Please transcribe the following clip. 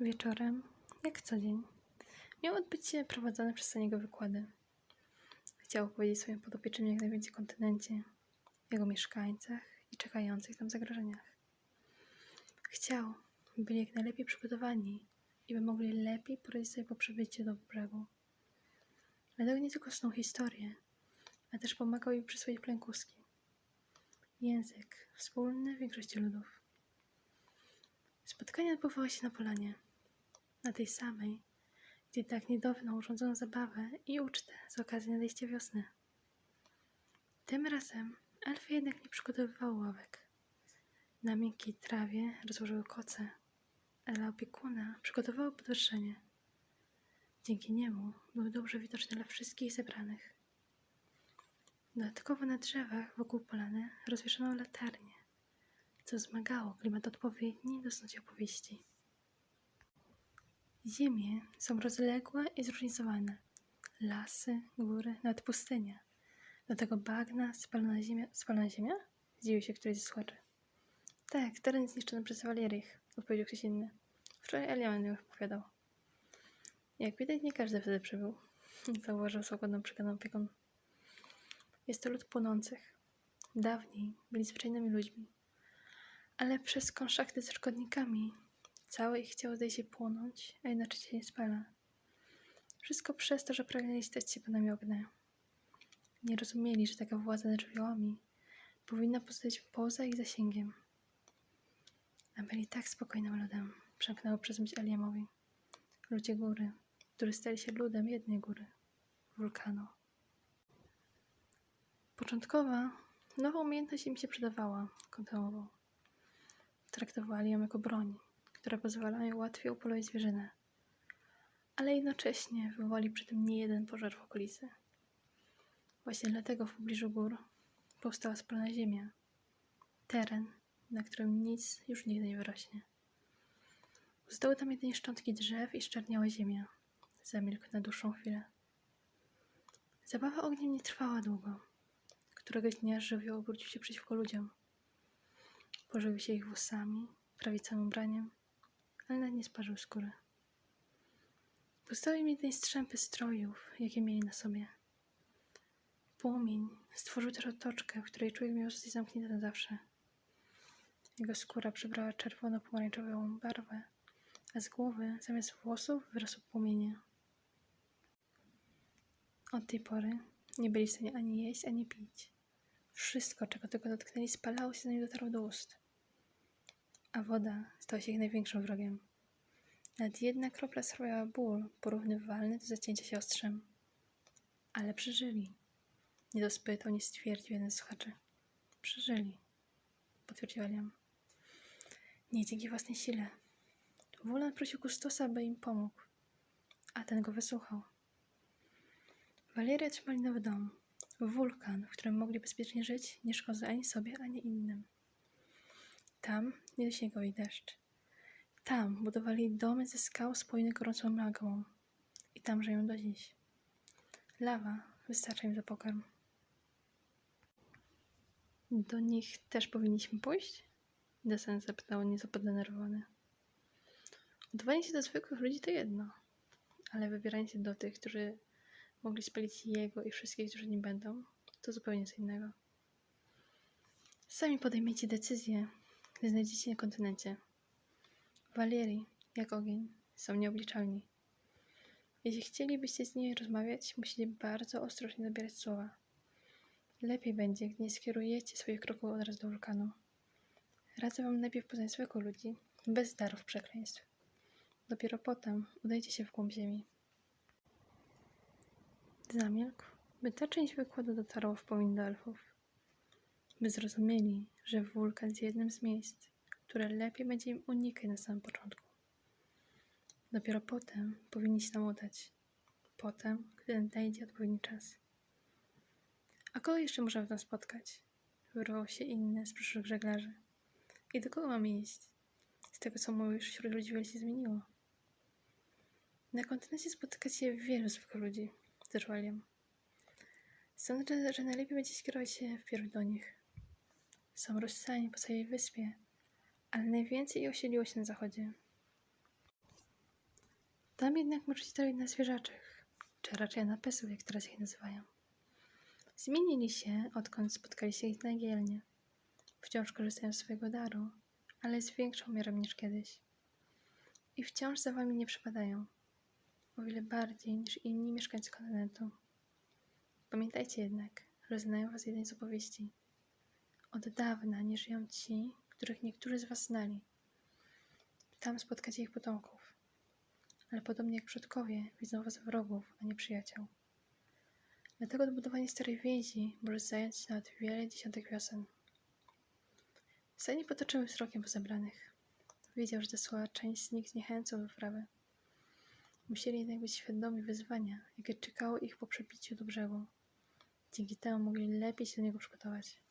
Wieczorem, jak co dzień, miał odbyć się prowadzone przez niego wykłady. Chciał opowiedzieć swoim podopiecznym jak najwięcej o kontynencie, jego mieszkańcach i czekających tam zagrożeniach. Chciał, by byli jak najlepiej przygotowani i by mogli lepiej poradzić sobie po przybyciu do brzegu. Dlatego nie tylko snuł historię, a też pomagał im przyswoić klękuski. Język wspólny większości ludów. Spotkanie odbywało się na polanie, na tej samej, gdzie tak niedawno urządzono zabawę i ucztę z okazji nadejścia wiosny. Tym razem elfy jednak nie przygotowywały ławek. Na miękkiej trawie rozłożyły koce, a dla opiekuna przygotowały podwyższenie. Dzięki niemu był dobrze widoczny dla wszystkich zebranych. Dodatkowo na drzewach wokół polany rozwieszono latarnie, co wzmagało klimat odpowiedni do snucia opowieści. Ziemie są rozległe i zróżnicowane. Lasy, góry, nawet pustynia. Do tego bagna, spalona ziemia. Spalona ziemia? Zdziwił się któryś ze słuchaczy. Tak, teren zniszczony przez Walierich, odpowiedział ktoś inny. Wczoraj Eliamen mi opowiadał. Jak widać, nie każdy wtedy przybył, zauważył z łagodną przeganą opiekun. Jest to lud płonących. Dawniej byli zwyczajnymi ludźmi, ale przez konszachty ze szkodnikami całe ich ciało zdaje się płonąć, a inaczej się nie spala. Wszystko przez to, że pragnęli stać się panami ognia. Nie rozumieli, że taka władza nad żywiołami powinna pozostawać poza ich zasięgiem. A byli tak spokojnym ludem, przemknęło przez myśl Eliamowi. Ludzie góry, którzy stali się ludem jednej góry, wulkanu. Początkowa, nowa umiejętność im się przydawała, kontynuował. Traktowali ją jako broń, która pozwala im łatwiej upolować zwierzynę, ale jednocześnie wywołali przy tym nie jeden pożar w okolicy. Właśnie dlatego w pobliżu gór powstała spalona ziemia, teren, na którym nic już nigdy nie wyrośnie. Zostały tam jedynie szczątki drzew i szczerniała ziemia. Zamilkł na dłuższą chwilę. Zabawa ogniem nie trwała długo. Któregoś dnia żywioł obrócił się przeciwko ludziom. Pożywił się ich włosami, prawie całym ubraniem, ale nawet nie sparzył skóry. Zostały im jedynie strzępy strojów, jakie mieli na sobie. Płomień stworzył też otoczkę, w której człowiek miał zostać zamknięty na zawsze. Jego skóra przybrała czerwono-pomarańczową barwę, a z głowy zamiast włosów wyrosły płomienie. Od tej pory nie byli w stanie ani jeść, ani pić. Wszystko, czego tylko dotknęli, spalało się zanim dotarło do ust. A woda stała się ich największym wrogiem. Nawet jedna kropla sprawiała ból porównywalny do zacięcia się ostrzem. Ale przeżyli. Nie dospytał, nie stwierdził jeden z słuchaczy. Przeżyli, potwierdził Eliam. Nie dzięki własnej sile. Wulan prosił Kustosa, by im pomógł, a ten go wysłuchał. Waleria trzymali nowy dom, wulkan, w którym mogli bezpiecznie żyć, nie szkodząc ani sobie, ani innym. Tam nie ich deszcz. Tam budowali domy ze skał spojnych gorącą magmą i tam żyją do dziś. Lawa wystarcza im za pokarm. Do nich też powinniśmy pójść? Desen zapytał nieco podenerwowany. Odwanie się do zwykłych ludzi to jedno, ale wybieranie się do tych, którzy mogli spalić jego i wszystkich, którzy nim będą, to zupełnie co innego. Sami podejmiecie decyzję, gdy znajdziecie na kontynencie. Walierii, jak ogień, są nieobliczalni. Jeśli chcielibyście z nimi rozmawiać, musicie bardzo ostrożnie dobierać słowa. Lepiej będzie, gdy nie skierujecie swoich kroków od razu do wulkanu. Radzę wam najpierw poznać zwykłych ludzi, bez darów przekleństw. Dopiero potem udajcie się w głąb ziemi. Zamilkł, by ta część wykładu dotarła w pomiń do elfów. By zrozumieli, że wulkan jest jednym z miejsc, które lepiej będzie im unikać na samym początku. Dopiero potem powinni się tam udać. Potem, gdy nadejdzie odpowiedni czas. A kogo jeszcze możemy tam spotkać? Wyrwał się inny z przyszłych żeglarzy. I do kogo mamy iść? Z tego, co mówisz, wśród ludzi wiele się zmieniło. Na kontynencie spotyka się wielu zwykłych ludzi, zaczął William. Sądzę, że najlepiej będzie skierować się wpierw do nich. Są rozsiani po całej wyspie, ale najwięcej osiedliło się na zachodzie. Tam jednak możecie trafić na zwierzaczych, czy raczej na pesów, jak teraz ich nazywają. Zmienili się, odkąd spotkali się ich na Gielnie. Wciąż korzystają z swojego daru, ale z większą miarą niż kiedyś. I wciąż za wami nie przepadają. O wiele bardziej niż inni mieszkańcy kontynentu. Pamiętajcie jednak, że znają was jednej z opowieści. Od dawna nie żyją ci, których niektórzy z was znali. Tam spotkacie ich potomków. Ale podobnie jak przodkowie, widzą was wrogów, a nie przyjaciół. Dlatego odbudowanie starej więzi może zająć nawet wiele dziesiątek wiosen. Sani potoczyły wzrokiem po zebranych. Wiedział, że te część z nich zniechęcą wyprawy. Musieli jednak być świadomi wyzwania, jakie czekało ich po przebiciu do brzegu. Dzięki temu mogli lepiej się do niego przygotować.